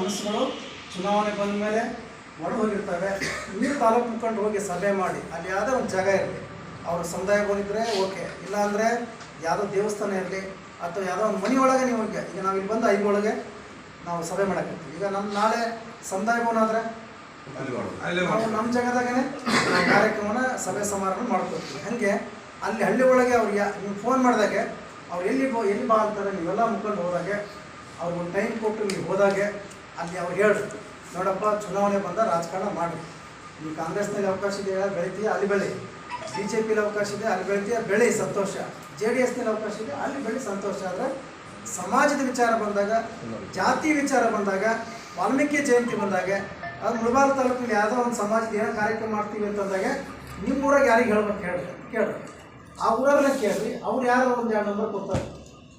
ಮನಸ್ಸುಗಳು ಚುನಾವಣೆ ಬಂದ ಮೇಲೆ ಒಡ ಹೋಗಿರ್ತವೆ ನೀವು ತಾಲೂಕು ಮುಖಂಡರು ಹೋಗಿ ಸಭೆ ಮಾಡಿ. ಅಲ್ಲಿ ಯಾವುದೋ ಒಂದು ಜಾಗ ಇರಲಿ. ಅವ್ರ ಸಮುದಾಯ ಹೋಗಿದ್ರೆ ಓಕೆ. ಇಲ್ಲಾಂದರೆ ಯಾವುದೋ ದೇವಸ್ಥಾನ ಇರಲಿ. ಅಥವಾ ಯಾವುದೋ ಒಂದು ಮನೆ ಒಳಗೆ ನೀವು ಹೋಗಿ. ಈಗ ನಾವು ಇಲ್ಲಿ ಬಂದು ಐದು ಒಳಗೆ ನಾವು ಸಭೆ ಮಾಡಕ್ಕೆ ಈಗ ನಮ್ಮ ನಾಳೆ ಸಮುದಾಯ ಭವನ ಆದರೆ ನಾವು ನಮ್ಮ ಜಾಗದಾಗೇ ನಾವು ಕಾರ್ಯಕ್ರಮನ ಸಭೆ ಸಮಾರಂಭ ಮಾಡ್ಕೊತೀವಿ ಹಾಗೆ ಅಲ್ಲಿ ಹಳ್ಳಿ ಒಳಗೆ ಅವ್ರಿಗೆ ನೀವು ಫೋನ್ ಮಾಡಿದಾಗೆ ಅವ್ರು ಎಲ್ಲಿ ಬೋ ಎಲ್ಲಿ ಬಾ ಅಂತಾರೆ ನೀವೆಲ್ಲ ಮುಖಂಡು ಹೋದಾಗೆ ಅವ್ರಿಗೆ ಒಂದು ಟೈಮ್ ಕೊಟ್ಟು ನೀವು ಹೋದಾಗೆ ಅಲ್ಲಿ ಅವ್ರು ಹೇಳ್ರಿ, ನೋಡಪ್ಪ, ಚುನಾವಣೆ ಬಂದ ರಾಜಕಾರಣ ಮಾಡಿ ನೀವು ಕಾಂಗ್ರೆಸ್ನಲ್ಲಿ ಅವಕಾಶ ಇದೆ ಬೆಳಿತೀಯ? ಅಲ್ಲಿ ಬೆಳೆ. ಬಿ ಜೆ ಪಿಲಿ ಅವಕಾಶ ಇದೆ, ಅಲ್ಲಿ ಬೆಳಿತೀಯ? ಬೆಳೆ, ಸಂತೋಷ. ಜೆ ಡಿ ಎಸ್ನಲ್ಲಿ ಅವಕಾಶ ಇದೆ, ಅಲ್ಲಿ ಬೆಳೆ, ಸಂತೋಷ. ಆದರೆ ಸಮಾಜದ ವಿಚಾರ ಬಂದಾಗ, ಜಾತಿ ವಿಚಾರ ಬಂದಾಗ, ವಾಲ್ಮೀಕಿ ಜಯಂತಿ ಬಂದಾಗ, ಅದು ಮುಳಬಾರ ತಾಲೂಕಿನಲ್ಲಿ ಯಾವುದೋ ಒಂದು ಸಮಾಜದ ಏನೋ ಕಾರ್ಯಕ್ರಮ ಮಾಡ್ತೀವಿ ಅಂತಂದಾಗ, ನಿಮ್ಮ ಊರಾಗ ಯಾರಿಗೆ ಹೇಳ್ಬೇಕು ಹೇಳಿ ಕೇಳ್ರಿ. ಆ ಊರವ್ರನ್ನ ಕೇಳ್ರಿ, ಅವ್ರು ಯಾರೋ ಒಂದು ಎರಡು ನಂಬರ್ ಕೊಡ್ತಾರೆ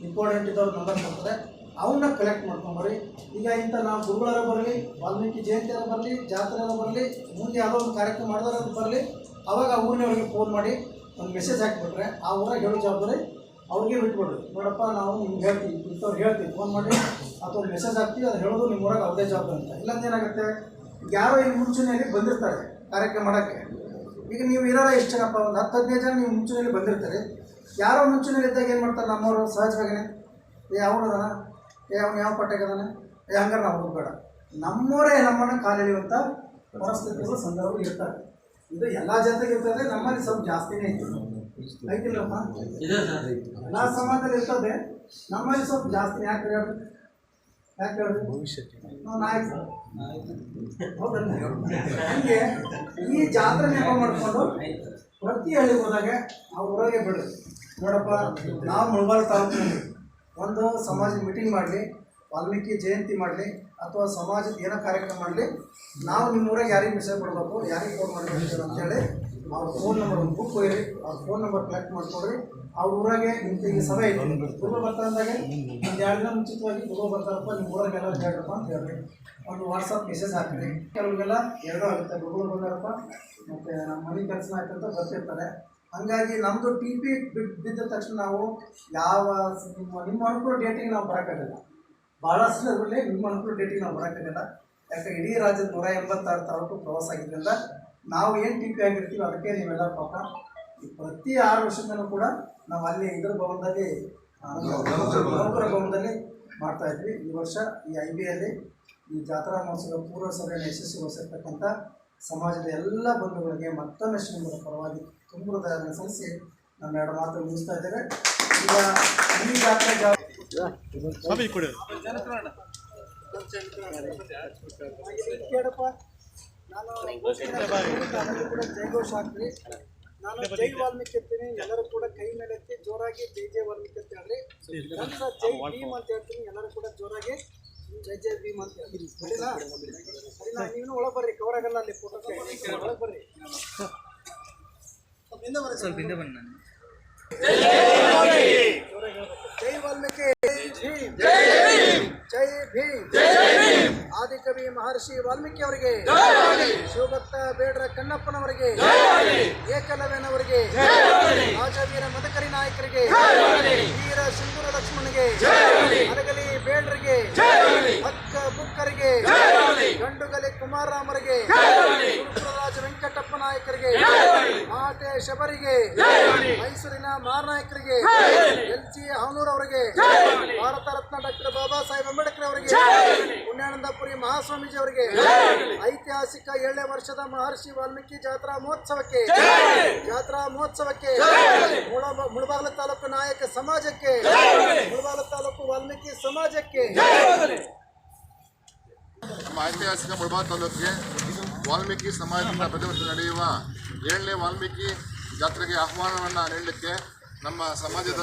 ಇಂಪಾರ್ಟೆಂಟ್ ಇದ್ದವ್ರ ನಂಬರ್ ಕೊಡ್ತಾರೆ. ಅವನ್ನ ಕಲೆಕ್ಟ್ ಮಾಡ್ಕೊಂಬರ್ರಿ. ಈಗ ಇಂಥ ನಾವು ಗುರುಗಳರ ಬರಲಿ, ವಾಲ್ಮೀಕಿ ಜಯಂತಿಯರ ಬರಲಿ ಜಾತ್ರೆಯರ ಬರಲಿ, ಮುಂದೆ ಯಾವುದೋ ಒಂದು ಕಾರ್ಯಕ್ರಮ ಮಾಡಿದವ್ರು ಬರಲಿ, ಅವಾಗ ಆ ಊರಿನವ್ರಿಗೆ ಫೋನ್ ಮಾಡಿ ಒಂದು ಮೆಸೇಜ್ ಹಾಕಿಬಿಟ್ರೆ ಆ ಊರಾಗ ಹೇಳೋ ಜವಾಬ್ದಾರಿ ಅವ್ರಿಗೆ ಬಿಟ್ಬಿಡ್ರಿ. ನೋಡಪ್ಪ, ನಾವು ನಿಮ್ಗೆ ಹೇಳ್ತೀವಿ ಇಂಥವ್ರು ಹೇಳ್ತೀವಿ ಫೋನ್ ಮಾಡಿ ಅಥವಾ ಮೆಸೇಜ್ ಹಾಕ್ತೀವಿ ಅದು ಹೇಳೋದು ನಿಮ್ಮ ಊರಾಗ ಅವ್ರದೇ ಜವಾಬ್ದಾರಿ ಅಂತ. ಇಲ್ಲಾಂದ್ರೆ ಏನಾಗುತ್ತೆ ಯಾರೋ ಈ ಮುಂಚೂಣಿಯಲ್ಲಿ ಬಂದಿರ್ತಾರೆ ಕಾರ್ಯಕ್ರಮ ಮಾಡೋಕ್ಕೆ. ಈಗ ನೀವು ಇರೋಲ್ಲ ಎಷ್ಟು ಜನಪ್ಪ, ಒಂದು ಹತ್ತು ಹದಿನೈದು ಜನ ನೀವು ಮುಂಚೂಣಿಯಲ್ಲಿ ಬಂದಿರ್ತಾರೆ. ಯಾರೋ ಮುಂಚೂಣಿಯಲ್ಲಿ ಇದ್ದಾಗ ಏನು ಮಾಡ್ತಾರೆ ನಮ್ಮವರು ಸಹಜವಾಗಿಯೇ ಏ ಅವನದಾನ ಏ ಅವ್ನು ಯಾವ ಪಟ್ಟೆಗದಾನೆ ಏ ಹಂಗಾರೆ ನಾವು ಹೋಗ್ಬೇಡ. ನಮ್ಮವರೇ ನಮ್ಮನ್ನು ಕಾಲೆಳೆಯುವಂಥ ಪರಿಸ್ಥಿತಿಗಳು ಸಂದರ್ಭ ಇರ್ತಾರೆ ಇದು ಎಲ್ಲ ಜನತೆಗೆ ಇರ್ತದೆ ನಮ್ಮಲ್ಲಿ ಸ್ವಲ್ಪ ಜಾಸ್ತಿನೇ ಇತ್ತು ಐತಿಲ್ಲಪ್ಪ ಎಲ್ಲ ಸಮಾಜದಲ್ಲಿ ಇರ್ತದೆ. ನಮ್ಮಲ್ಲಿ ಸ್ವಲ್ಪ ಜಾಸ್ತಿ ಯಾಕೆ ಹೇಳಿ ಯಾಕೆ ಹೇಳಿ ನಾವು ನಾಯಕ. ಹೌದಲ್ಲ? ಹಂಗೆ ಈ ಜಾತ್ರೆ ನೆಪ ಮಾಡಿಕೊಂಡು ಪ್ರತಿ ಹಳ್ಳಿಗೆ ಹೋದಾಗ ಆ ಊರಾಗೆ ಬಿಡು ನೋಡಪ್ಪ ನಾವು ಮುಳುಬಾರ ತಾಲೂಕಿನಲ್ಲಿ. ಒಂದು ಸಮಾಜ ಮೀಟಿಂಗ್ ಮಾಡಲಿ ವಾಲ್ಮೀಕಿ ಜಯಂತಿ ಮಾಡಲಿ ಅಥವಾ ಸಮಾಜದ ಏನೋ ಕಾರ್ಯಕ್ರಮ ಮಾಡಲಿ ನಾವು ನಿಮ್ಮ ಊರಾಗ ಯಾರಿಗೆ ಮೆಸೇಜ್ ಕೊಡಬೇಕು ಯಾರಿಗೆ ಫೋನ್ ಮಾಡಬೇಕು ಅಂತೇಳಿ ಅವ್ರ ಫೋನ್ ನಂಬರ್ ಒಂದು ಬುಕ್ ಒಯ್ಯಿರಿ ಅವ್ರ ಫೋನ್ ನಂಬರ್ ಕಲೆಕ್ಟ್ ಮಾಡ್ಕೊಡ್ರಿ. ಅವ್ರ ಊರಾಗೆ ನಿಮ್ಮ ಈಗ ಸಭೆ ಐತಿ. ಗುರು ಬರ್ತಾರಂದಾಗೆ ಒಂದು ಎರಡು ದಿನ ಮುಂಚಿತವಾಗಿ ಗುರು ಬರ್ತಾರಪ್ಪ ನಿಮ್ಮ ಊರಾಗೆಲ್ಲ ಹೇಳ್ರಪ್ಪ ಅಂತ ಹೇಳ್ರಿ. ಒಂದು ವಾಟ್ಸಪ್ ಮೆಸೇಜ್ ಹಾಕಿರಿ. ಕೆಲವ್ರಿಗೆಲ್ಲ ಎರಡೂ ಆಗುತ್ತೆ. ಗುರುಗಳು ಬಂದಾರಪ್ಪ ಮತ್ತು ನಮ್ಮ ಮನೆ ಕೆಲಸ ಆಯ್ತಂತ ಅಂತ ಬರ್ತಿರ್ತಾರೆ. ಹಂಗಾಗಿ ನಮ್ಮದು ಟಿ ಪಿ ಬಿದ್ದ ತಕ್ಷಣ ನಾವು ಯಾವ ನಿಮ್ಮ ನಿಮ್ಮ ಅನುಕೂಲ ಡೇಟಿಗೆ ನಾವು ಬರೋಕ್ಕಾಗಲ್ಲ. ಭಾಳಷ್ಟು ಅದರಲ್ಲಿ ನಿಮ್ಮ ಅನುಕೂಲ ಡೇಟಿಗೆ ನಾವು ಬರೋಕ್ಕಾಗಲ್ಲ. ಯಾಕೆ ಇಡೀ ರಾಜ್ಯದ ನೂರ ಎಂಬತ್ತಾರು ತಾಲೂಕು ಪ್ರವಾಸ ಆಗಿದ್ದರಿಂದ ನಾವು ಏನು ಟಿ ಪಿ ಆಗಿರ್ತೀವಿ ಅದಕ್ಕೆ ನೀವೆಲ್ಲ ಪಾಪ ಪ್ರತಿ ಆರು ವರ್ಷದಲ್ಲೂ ಕೂಡ ನಾವು ಅಲ್ಲಿ ಇದ್ರ ಭವನದಲ್ಲಿ ನೌಕರ ಭವನದಲ್ಲಿ ಮಾಡ್ತಾ ಇದ್ವಿ. ಈ ವರ್ಷ ಈ ಐ ಬಿಯಲ್ಲಿ ಈ ಜಾತ್ರಾ ಮಹೋತ್ಸವ ಪೂರ್ವ ಸಭೆಯನ್ನು ಯಶಸ್ವಿಗೊಳಿಸಿರ್ತಕ್ಕಂಥ ಸಮಾಜದ ಎಲ್ಲ ಬಂಧುಗಳಿಗೆ ಮತ್ತೊಮ್ಮೆ ಶ್ರೀಮಂತರ ಪರವಾಗಿ ತುಂಬ ಹೃದಯವನ್ನು ಸಲ್ಲಿಸಿ ನಮ್ಮ ಎರಡು ಮಾತು ಮುಗಿಸ್ತಾ ಇದ್ದೇವೆ. ಈಗ ಈ ಕೇಳಪ್ಪ. ನಾನು ಕೂಡ ಜೈಘೋಷ ಹಾಕ್ರಿ ನಾನು ಜೈ ವಾಲ್ಮೀಕಿ ಅಂತೀನಿ. ಎಲ್ಲರೂ ಕೂಡ ಕೈ ಮೇಲೆ ಎತ್ತಿ ಜೋರಾಗಿ ಜೈ ಜೈ ವಾಲ್ಮೀಕಿ ಅಂತ ಹೇಳ್ರಿ ನಂತರ ಜೈ ಭೀಮ್ ಅಂತ ಹೇಳ್ತೀನಿ. ಎಲ್ಲರೂ ಕೂಡ ಜೋರಾಗಿ. ಜೈ ಜೈ ಭೀಮ್ ಅಂತ ಒಳಗೆ ಬರ್ರಿ ಕವರ್ ಆಗಲ್ಲ ಅಲ್ಲಿ ಫೋಟೋ ಒಳಗೆ ಬರ್ರಿ. ಸ್ವಲ್ಪ ಹಿಂದೆ ಬನ್ನಿ ನಾನು. ಜೈ ವಾಲ್ಮೀಕಿ. ಜೈ ಭೀಮ್. ಜೈ ಭೀಮ್. ಆದಿಕವಿ ಮಹರ್ಷಿ ವಾಲ್ಮೀಕಿ ಅವರಿಗೆ. ಶಿವಭಕ್ತ ಬೇಡ್ರ ಕಣ್ಣಪ್ಪನವರಿಗೆ. ಏಕಲವ್ಯನವರಿಗೆ. ರಾಜವೀರ ಮದಕರಿ ನಾಯಕರಿಗೆ. ವೀರ ಶಬರಿಗೆ ಮೈಸೂರಿನ ಮಾರನಾಯಕರಿಗೆ ಎಲ್ ಜಿ ಹಾನೂರ್ ಅವರಿಗೆ ಭಾರತ ರತ್ನ ಡಾಕ್ಟರ್ ಬಾಬಾ ಸಾಹೇಬ್ ಅಂಬೇಡ್ಕರ್ ಅವರಿಗೆ ಪುಣ್ಯಾನಂದಪುರಿ ಮಹಾಸ್ವಾಮೀಜಿ ಅವರಿಗೆ ಐತಿಹಾಸಿಕ ಏಳನೇ ವರ್ಷದ ಮಹರ್ಷಿ ವಾಲ್ಮೀಕಿ ಜಾತ್ರಾ ಮಹೋತ್ಸವಕ್ಕೆ ಜಾತ್ರಾ ಮಹೋತ್ಸವಕ್ಕೆ ಮುಳಬಾಗಲ ತಾಲೂಕು ನಾಯಕ ಸಮಾಜಕ್ಕೆ ಮುಳಬಾಗಲ ತಾಲೂಕು ವಾಲ್ಮೀಕಿ ಸಮಾಜಕ್ಕೆ. ನಮ್ಮ ಐತಿಹಾಸಿಕ ಮುಳಬಾಗ ತಾಲೂಕಿಗೆ ವಾಲ್ಮೀಕಿ ಸಮಾಜದಿಂದ ಪ್ರತಿ ವರ್ಷ ನಡೆಯುವ ಏಳನೇ ವಾಲ್ಮೀಕಿ ಜಾತ್ರೆಗೆ ಆಹ್ವಾನವನ್ನು ನೀಡಲಿಕ್ಕೆ ನಮ್ಮ ಸಮಾಜದ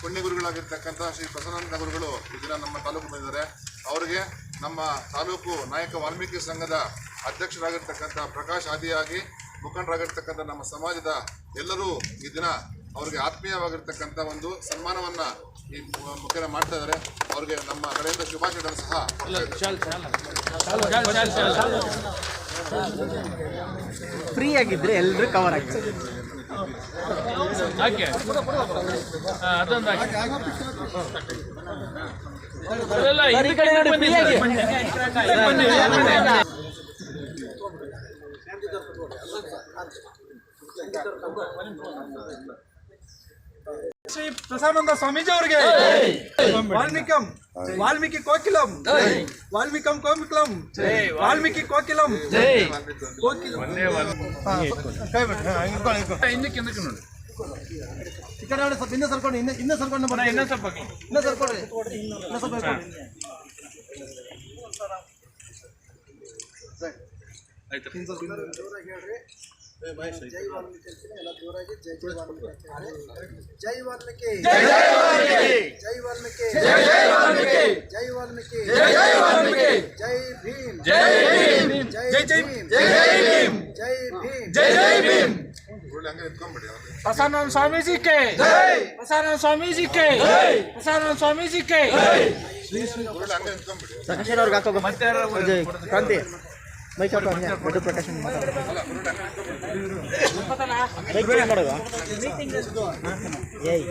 ಪುಣ್ಯಗುರುಗಳಾಗಿರ್ತಕ್ಕಂಥ ಶ್ರೀ ಪ್ರಸನ್ನಾನಂದ ಗುರುಗಳು ಈ ದಿನ ನಮ್ಮ ತಾಲೂಕು ಬಂದಿದ್ದಾರೆ. ಅವರಿಗೆ ನಮ್ಮ ತಾಲೂಕು ನಾಯಕ ವಾಲ್ಮೀಕಿ ಸಂಘದ ಅಧ್ಯಕ್ಷರಾಗಿರ್ತಕ್ಕಂಥ ಪ್ರಕಾಶ್ ಆದಿಯಾಗಿ ಮುಖಂಡರಾಗಿರ್ತಕ್ಕಂಥ ನಮ್ಮ ಸಮಾಜದ ಎಲ್ಲರೂ ಈ ದಿನ ಅವರಿಗೆ ಆತ್ಮೀಯವಾಗಿರ್ತಕ್ಕಂಥ ಒಂದು ಸನ್ಮಾನವನ್ನು ಈ ಮುಖೇನ ಮಾಡ್ತಾ ಇದ್ದಾರೆ. ಅವರಿಗೆ ನಮ್ಮ ಕಡೆಯಿಂದ ಶುಭಾಶಯಗಳನ್ನು ಸಹ ಫ್ರೀ ಆಗಿದ್ರೆ ಎಲ್ಲರೂ ಕವರ್ ಆಗ್ತದೆ ಹಾಕಿ. ಅದೊಂದು ಹಾಕಿ. ನೋಡಿ. ಶ್ರೀ ಪ್ರಸಾನಂದ ಸ್ವಾಮೀಜಿ ಅವರಿಗೆ ವಾಲ್ಮೀಕಂ ವಾಲ್ಮೀಕಿ ಕೋಕಿಲಂ. ವಾಲ್ಮೀಕಂ ಕೋಮಿಕ್ಲಂ ವಾಲ್ಮೀಕಿ. ಕೋಕಿಲಂ. ಕೋಕಿಲಂ. ಹಾ, ಕೈ ಬಿಡಿ. ಹಾ, ಹಿಡ್ಕೊಳ್ಳಿ, ಹಿಡ್ಕೊಳ್ಳಿ. ಈ ಕಡೆ ನೋಡಿ ಸ್ವಲ್ಪ ಇನ್ನೂ ಸರ್ಕೊಂಡು ಇನ್ನೂ ಇನ್ನೂ ಸರ್ಕೊಂಡು ಬನ್ನಿ ಇನ್ನೂ ಸ್ವಲ್ಪ ಇನ್ನೂ ಸರ್ಕೊಡ್ರಿ ಇನ್ನೂ ಸ್ವಲ್ಪ ಹಿಡ್ಕೊಳ್ಳಿ. ಇನ್ನು ಸ್ವಲ್ಪ ಇನ್ನೂ- ಜೋರಾಗಿ ಹೇಳ್ರಿ ಜೈ ವಾಲ್ಮೀಕಿ ಅಂತೀನಿ ಎಲ್ಲ ಜೋರಾಗಿ ಜೈ ಜೈ ವಾಲ್ಮೀಕಿ ಅಂತ ಹೇಳ್ರಿ. ಜೈ ವಾಲ್ಮೀಕಿ ಜೈ ವಾಲ್ಮೀಕಿ ಜೈ ವಾಲ್ಮೀಕಿ ಜೈ ಭೀಮ್ ಜೈ ಭೀಮ್ ಜೈ ಜೈ ಭೀಮ್ ಜೈ ಭೀಮ್ ಜೈ ಭೀಮ್ ಗುರುಗಳೇ ಹಂಗೆ ನಿಂತ್ಕೊಂಡ್ಬಿಡಿ ಅವ್ರು. प्रसानंद स्वामी जी के प्रसानंद स्वामी जी के प्रसानंद स्वामी जी के ಗುರುಗಳೇ ಮೈಕ್ ಹಾಕೋ ಹಂಗೆ ದೊಡ್ಡ ಪ್ರಕಾಶನ್ ಮೈಕ್ ಮಾಡೋದು ಏಯ್